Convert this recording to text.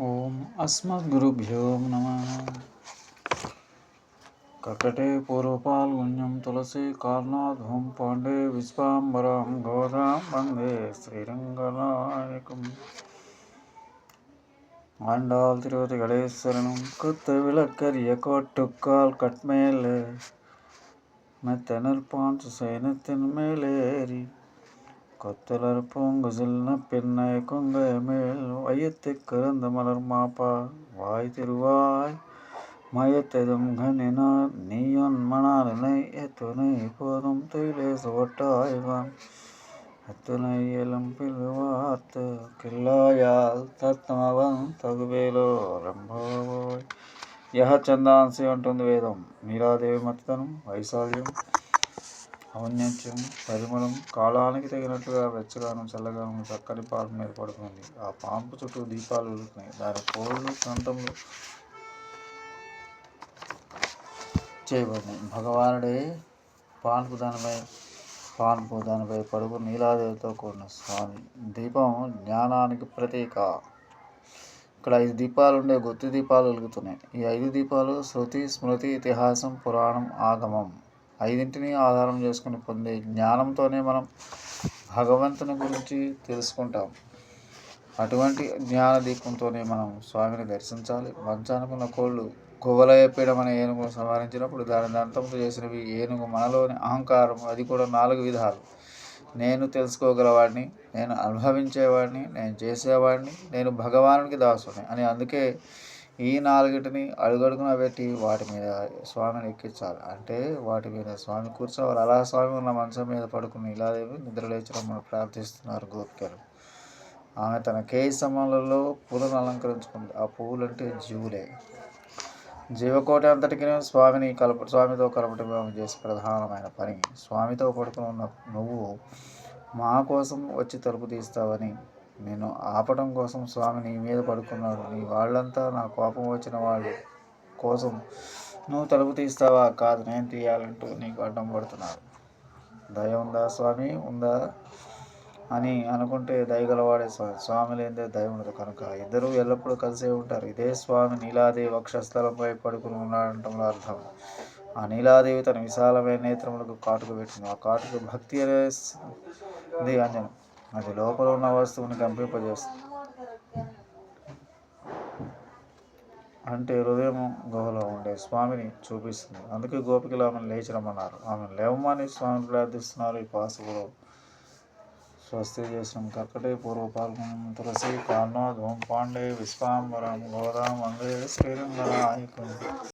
ஓம் அஸ்மத் குருபியோ நம கக்கடே பூர்வபால் குஞ்சம் துளசி கார்நாத் ஹோம் பாண்டே விஸ்வாம்பரம் கௌராம் வந்தே ஸ்ரீரங்கநாயகம் ஆண்டாள் திருவதி கடேஸ்வரனும் குத்து விளக்கரிய கோட்டுக்கால் கட்மேலே மெத்தனர் பாஞ்சு சேனத்தின் மேலேறி கொத்தலர் பூங்குசில்ன பெண்ணை கொங்கை மேல் வையத்து கருந்த மலர் மாப்பா வாய் திருவாய் மயத்தெதும் கண்ணினார் நீயொன் மணாலனை எத்துணை போதும் தொழிலே சுவட்டாய்வான் அத்துணை இளம் பிள்வார்த்து కిల్లాయాల్ తత్మవం తగువేలో రంభోయ్ యహ చందాంసి అంటుంది వేదం మీరాదేవి మతనం వైశాల్యం ఔన్నత్యం పరిమళం కాలానికి తగినట్లుగా వెచ్చగాను చల్లగాను చక్కని పాపం ఏర్పడుతుంది ఆ పాంపు చుట్టూ దీపాలు వెలుగుతున్నాయి. దాని కోళ్ళు ప్రాంతంలో చేయబడినాయి భగవానుడే పాన్పు దానిపై పాన్పు దానిపై పడుకు నీలాదేవితో కూడిన స్వామి. దీపం జ్ఞానానికి ప్రతీక. ఇక్కడ ఐదు దీపాలు ఉండే గుత్తి దీపాలు వెలుగుతున్నాయి. ఈ ఐదు దీపాలు శృతి స్మృతి ఇతిహాసం పురాణం ఆగమం. ఐదింటిని ఆధారం చేసుకుని పొందే జ్ఞానంతోనే మనం భగవంతుని గురించి తెలుసుకుంటాం. అటువంటి జ్ఞాన దీపంతోనే మనం స్వామిని దర్శించాలి. మంచానుకున్న కోళ్ళు గువ్వలయపీడం అనే ఏనుగు సంహరించినప్పుడు దాని దంతంతో చేసినవి ఏనుగు మనలోని అహంకారం అది కూడా నాలుగు విధాలు. నేను తెలుసుకోగలవాడిని నేను అనుభవించేవాడిని నేను చేసేవాడిని నేను భగవానుడికి దాసుని అని అందుకే ఈ నాలుగిటిని అడుగడుగున పెట్టి వాటి మీద స్వామిని ఎక్కించాలి. అంటే వాటి మీద స్వామి కూర్చోవాలి. అలా స్వామి ఉన్న మంచం మీద పడుకుని ఇలాదేవి నిద్రలేచడం ప్రార్థిస్తున్నారు గోపికలు. ఆమె తన కేసమలలో పూలను అలంకరించుకుంది. ఆ పువ్వులు అంటే జీవులే. జీవకోటి అంతటికి స్వామిని కలప స్వామితో కలపటం ఆమె చేసే ప్రధానమైన పని. స్వామితో పడుకుని ఉన్న నువ్వు మా కోసం వచ్చి తలుపు తీస్తావని నేను ఆపటం కోసం స్వామి నీ మీద పడుకున్నాడు. నీ వాళ్ళంతా నా కోపం వచ్చిన వాళ్ళు కోసం నువ్వు తలుపు తీస్తావా? కాదు నేను తీయాలంటూ నీకు అడ్డం పడుతున్నాడు. దయ ఉందా స్వామి? ఉందా? అని అనుకుంటే దయగలవాడే స్వామి. స్వామి లేదే దయ ఉండదు. కనుక ఇద్దరు ఎల్లప్పుడూ కలిసే ఉంటారు. ఇదే స్వామి నీలాదేవి వక్షస్థలంపై పడుకుని ఉన్నాడంటంలో అర్థం. ఆ నీలాదేవి తన విశాలమైన నేత్రములకు కాటుకు పెట్టింది. ఆ కాటుకు భక్తి అనేది అంజనం. అది లోపల ఉన్న వస్తువుని కంపింపజేస్తుంది అంటే హృదయం గుహలో ఉండే స్వామిని చూపిస్తుంది. అందుకే గోపికలు ఆమెను లేచడమన్నారు ఆమెను లేవమని స్వామిని ప్రార్థిస్తున్నారు. ఈ పాసుకులు స్వస్తి చేసిన కక్కటే పూర్వ పాల్గొన తులసి కాన్నో ధూమ్ పాండే విశ్వాంబరం గోదాం అంగే శ్రీరంగనాయకుడు